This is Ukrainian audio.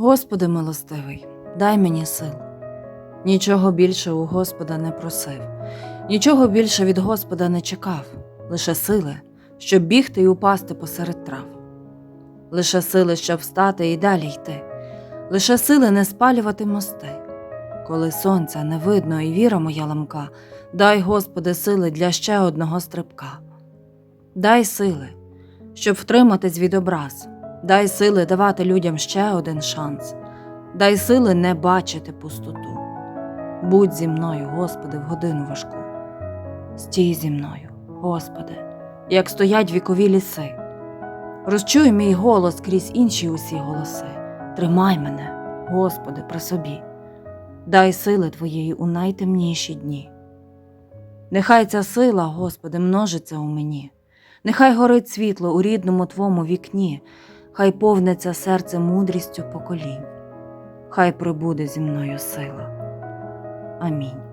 Господи милостивий, дай мені сил. Нічого більше у Господа не просив, нічого більше від Господа не чекав, лише сили, щоб бігти і упасти посеред трав, лише сили, щоб встати і далі йти, лише сили не спалювати мости. Коли сонця не видно і віра моя ламка, дай, Господи, сили для ще одного стрибка. Дай сили, щоб втриматись від образ, дай сили давати людям ще один шанс, дай сили не бачити пустоту. Будь зі мною, Господи, в годину важку. Стій зі мною, Господи, як стоять вікові ліси. Розчуй мій голос крізь інші усі голоси. Тримай мене, Господи, при собі. Дай сили Твоєї у найтемніші дні. Нехай ця сила, Господи, множиться у мені. Нехай горить світло у рідному Твому вікні, хай повниться серце мудрістю поколінь, хай прибуде зі мною сила. Амінь.